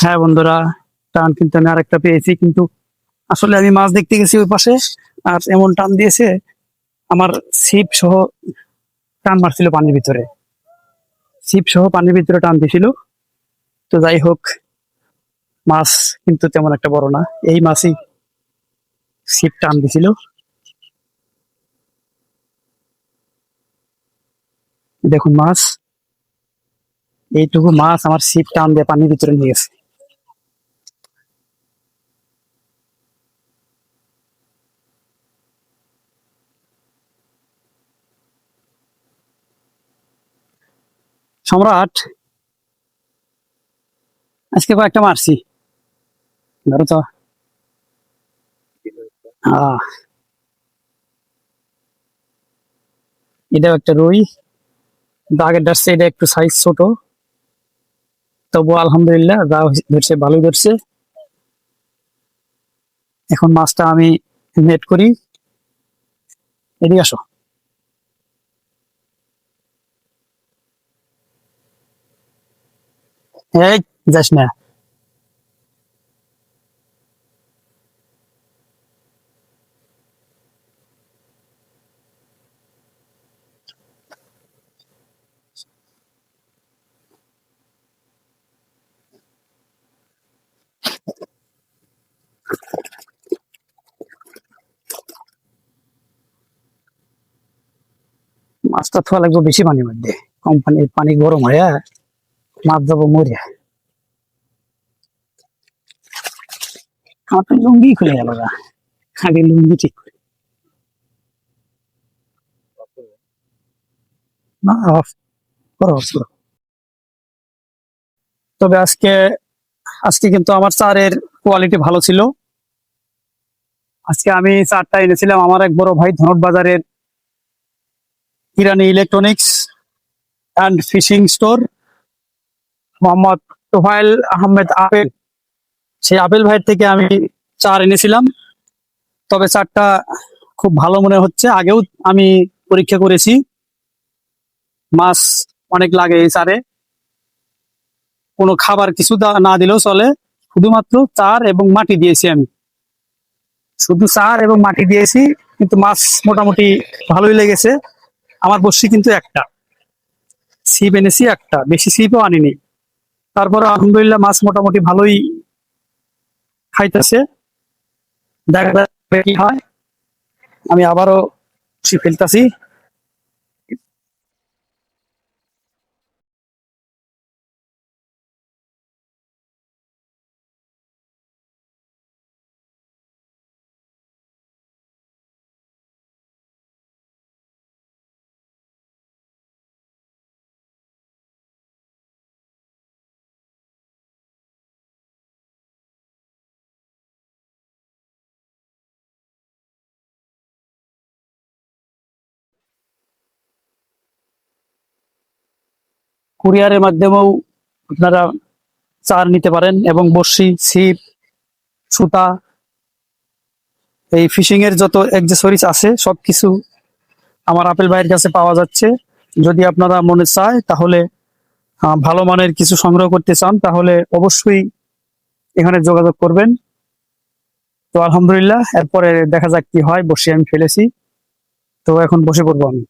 হ্যাঁ বন্ধুরা, টান কিন্তু আমি আরেকটা পেয়েছি, কিন্তু আসলে আমি মাছ দেখতে গেছি ওই পাশে, আর এমন টান দিয়েছে, আমার ছিপ সহ টান মারছিল পানির ভিতরে। ছিপ সহ পানির ভিতরে টান দিছিল। তো যাই হোক, মাছ কিন্তু তেমন একটা বড় না, এই মাছই ছিপ টান দিছিল। দেখুন মাছ এইটুকু মাছ আমার ছিপ টান দিয়ে পানির ভিতরে নিয়ে গেছে। সম্রাট, আজকে কয়েকটা মারছি। ধরো তো। এটাও একটা রুই। কিন্তু আগের ডাসছে এটা একটু সাইজ ছোট। তবু আলহামদুলিল্লাহ, যা ধরছে, ভালোই ধরছে। এখন মাছটা আমি নেট করি। এদিকে আসো। এই, যাস না। মাছটা থোয়া লাগবে বেশি পানির মধ্যে। কম পানি পানি গরম হয়ে মাছ যাব মরিয়া আমার লুঙ্গি খুলে গেল আগে লুঙ্গি ঠিক করো। তবে আজকে আজকে কিন্তু আমার চারের কোয়ালিটি ভালো ছিল। আজকে আমি চারটা এনেছিলাম। আমার এক বড় ভাই ধনট বাজারের Irani electronics and fishing store Mohammad Tofayel Ahmed Apel. সেই আপেল ভাইয়ের থেকে আমি চার এনেছিলাম। তবে চারটা খুব ভালো মনে হচ্ছে। আগেও আমি পরীক্ষা করেছি। মাছ অনেক লাগে এই চারে। কোনো খাবার কিছু না দিলেও চলে। শুধুমাত্র চার এবং মাটি দিয়েছি আমি। শুধু চার এবং মাটি দিয়েছি, কিন্তু মাছ মোটামুটি ভালোই লেগেছে। আমার বসি কিন্তু একটা। ছিপ এনেছি একটা, বেশি ছিপও আনিনি। তারপর আলহামদুলিল্লাহ মাছ মোটামুটি ভালোই খাইতেছে। দেখা যাক কি হয়। আমি আবারও ফেলতেছি। কুরিয়ারের মাধ্যমেও আপনারা চার নিতে পারেন এবং বড়শি, ছিপ, সুতা, এই ফিশিং এর যত অ্যাক্সেসরিজ আছে, সবকিছু আমার আপেল ভাইয়ের কাছে পাওয়া যাচ্ছে। যদি আপনারা মনে চায়, তাহলে ভালো মানের কিছু সংগ্রহ করতে চান, তাহলে অবশ্যই এখানে যোগাযোগ করবেন। তো আলহামদুলিল্লাহ, এরপরে দেখা যাক কি হয় বসে আমি ফেলেছি। তো এখন বসে পড়ব আমি।